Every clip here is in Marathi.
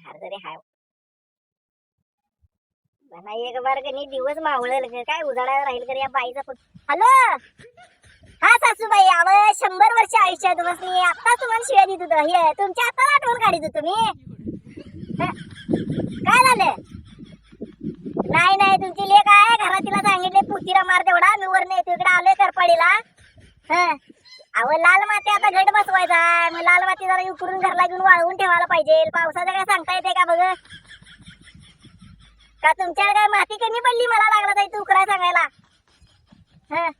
धार हाय. मला एक बार कनी दिवस मावळल काय उजाडायला राहील का या बाईचा फोन हॅलो? हा सासूबाई आव शंभर वर्ष आयुष्य आहे तुम्हाला आता तुम्हाला शिवाय देत होतो. हे तुमच्या आता आठवण काढित होतो मी. काय झालं? नाही नाही तुमची लेख आहे. घरात तिला सांगितले पुतीरा मार तेवढा. मी वरने येतो. इकडे आलोय करपाडीला हा. अहो लाल माती आता घट बसवायचा मग लाल माती जरा उकरून घरला घेऊन वाळवून ठेवायला पाहिजे. पावसाचं काय सांगता येते का बघ? का तुमच्याकडे काय माती कमी पडली मला लागला ताई तू उकराय सांगायला. हं.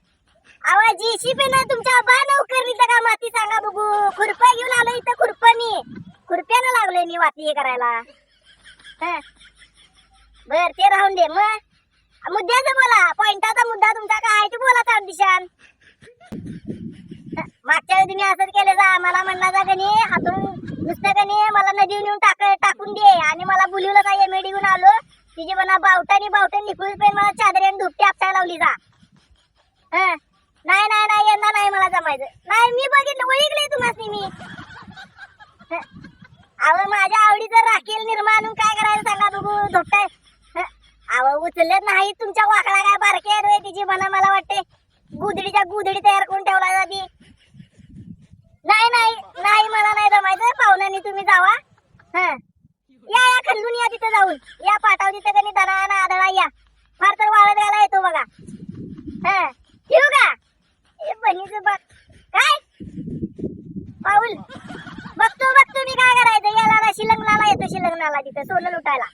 अहो जीसीपी ना तुमच्या बाण उकरली तर का माती सांगा बघू. खुरपा घेऊन आलो इथं खुरपणी खुरप्यानं लागलोय मी माती हे करायला. बर ते राहून दे. मग मुद्द्याचं बोला. पॉइंटाचा मुद्दा तुमचा काय आहे ते बोला चार मागच्या वेळी तुम्ही असंच केलं जा. मला म्हणला जा कनी हातून नुसतं कनी मला नदी नेऊन टाक टाकून दे. आणि मला बोलवलं का एम घेऊन आलो. तिची म्हणा बावटानी बावटन निघून पण मला चादरी आणि धुपटी आपटायला लावली जा. हं. नाही नाही नाही यंदा नाही मला जमायचं. नाही मी बघितलं ओळखलंय तुम्हाला मी. अहो माझ्या आवडीचं राखेल निर्माण काय करायचं सांगा बघू धोपटाय अहो उचलत नाही तुमच्या वाकडा काय बारके रे तिची म्हणा मला वाटते गुदडीच्या गुदडी तयार करून ठेवला जाती नाही नाही नाही मला नाही जमायचं. पाहुण्यानी तुम्ही जावा. हं. या या खल्लून या तिथे जाऊन. या पाठाव तिथे कधी ना आदळा या. फार तर वाळत यायला येतो बघा. हं. ठेवू का? ए बनीचं बघ काय? पाऊल. बघतो बघतो मी काय करायचं. याला ना शिलंगणाला येतो शिलंगणाला तिथं सोनं लुटायला.